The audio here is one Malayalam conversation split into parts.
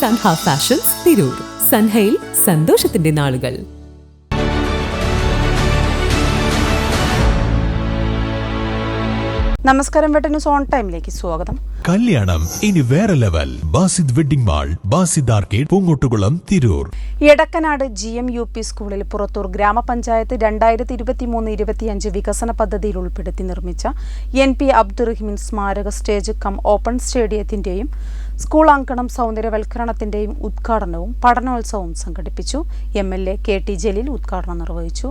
സൻഹ ഫാഷൻസ് തിരൂർ. സൻഹയിൽ സന്തോഷത്തിന്റെ നാളുകൾ. നമസ്കാരം വെട്ടന്യൂസ് ഓൺ ടൈമിലേക്ക് സ്വാഗതം. കല്യാണം ഇനി വേറെ level. Basid wedding mall Basid arcade Poongottukulam Tirur. Edakkanad G M U P സ്കൂളിൽ പുറത്തൂർ ഗ്രാമപഞ്ചായത്ത് രണ്ടായിരത്തി ഇരുപത്തി ഇരുപത്തിമൂന്ന് ഇരുപത്തിയഞ്ച് വികസന പദ്ധതിയിൽ ഉൾപ്പെടുത്തി നിർമ്മിച്ച എൻ പി അബ്ദുറഹിമിൻ സ്മാരക സ്റ്റേജ് കം ഓപ്പൺ സ്റ്റേഡിയത്തിന്റെയും സ്കൂൾ അങ്കണം സൗന്ദര്യവൽക്കരണത്തിന്റെയും ഉദ്ഘാടനവും പഠനോത്സവവും സംഘടിപ്പിച്ചു. M L A K T Jaleel ഉദ്ഘാടനം നിർവഹിച്ചു.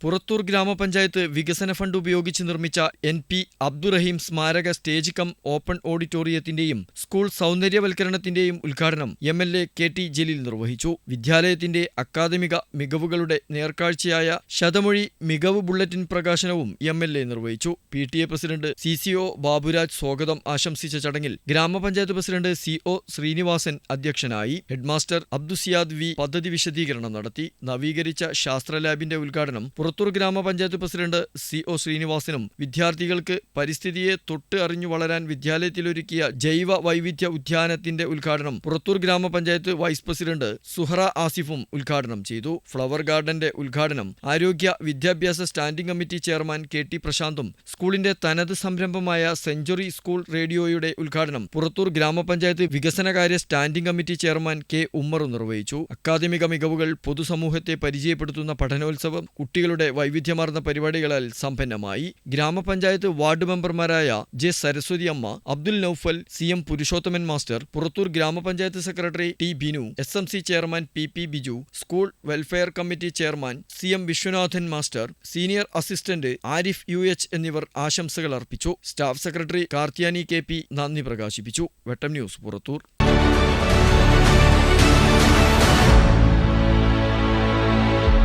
പുറത്തൂർ ഗ്രാമപഞ്ചായത്ത് വികസന ഫണ്ട് ഉപയോഗിച്ച് നിർമ്മിച്ച എൻ പി അബ്ദുറഹീം സ്മാരക സ്റ്റേജ് കം ഓപ്പൺ ഓഡിറ്റോറിയത്തിന്റെയും സ്കൂൾ സൗന്ദര്യവൽക്കരണത്തിന്റെയും ഉദ്ഘാടനം M L A K T Jaleel നിർവഹിച്ചു. വിദ്യാലയത്തിന്റെ അക്കാദമിക മികവുകളുടെ നേർക്കാഴ്ചയായ ശതമൊഴി മികവ് ബുള്ളറ്റിൻ പ്രകാശനവും എം എൽ എ നിർവഹിച്ചു. P T A president C C O Baburaj സ്വാഗതം ആശംസിച്ച ചടങ്ങിൽ ഗ്രാമപഞ്ചായത്ത് പ്രസിഡന്റ് സി ഒ ശ്രീനിവാസൻ അധ്യക്ഷനായി ഹെഡ്മാസ്റ്റർ അബ്ദുസിയാദ് വി പദ്ധതി വിശദീകരണം നടത്തി. നവീകരിച്ച ശാസ്ത്ര ലാബിന്റെ ഉദ്ഘാടനം പുറത്തൂർ ഗ്രാമപഞ്ചായത്ത് പ്രസിഡന്റ് സി ഒ ശ്രീനിവാസനും വിദ്യാർത്ഥികൾക്ക് പരിസ്ഥിതിയെ തൊട്ട് അറിഞ്ഞു വളരാൻ വിദ്യാലയത്തിലൊരുക്കിയ ജൈവ വൈവിധ്യ ഉദ്യാനത്തിന്റെ ഉദ്ഘാടനം പുറത്തൂർ ഗ്രാമപഞ്ചായത്ത് വൈസ് പ്രസിഡന്റ് സുഹറ ആസിഫും ഉദ്ഘാടനം ചെയ്തു. ഫ്ലവർ ഗാർഡന്റെ ഉദ്ഘാടനം ആരോഗ്യ വിദ്യാഭ്യാസ standing committee chairman K T പ്രശാന്തും സ്കൂളിന്റെ തനത് സംരംഭമായ സെഞ്ചുറി സ്കൂൾ റേഡിയോയുടെ ഉദ്ഘാടനം പുറത്തൂർ ഗ്രാമപഞ്ചായത്ത് വികസനകാര്യ സ്റ്റാൻഡിംഗ് കമ്മിറ്റി ചെയർമാൻ കെ ഉമ്മറും നിർവഹിച്ചു. അക്കാദമിക മികവുകൾ പൊതുസമൂഹത്തെ പരിചയപ്പെടുത്തുന്ന പഠനോത്സവം കുട്ടികളുടെ വൈവിധ്യമാർന്ന പരിപാടികളാൽ സമ്പന്നമായി ഗ്രാമപഞ്ചായത്ത് വാർഡ് മെമ്പർമാരായ J Saraswathi Amma Abdul Noufal C M Purushothaman master Purathur ഗ്രാമപഞ്ചായത്ത് secretary T Binu S M C chairman P P Biju school welfare committee chairman C M Viswanathan master senior assistant Arif U H എന്നിവർ ആശംസകൾ അർപ്പിച്ചു. Staff secretary Karthiyani K P നന്ദി പ്രകാശിപ്പിച്ചു. വെട്ടം ന്യൂസ് പുറത്തൂർ.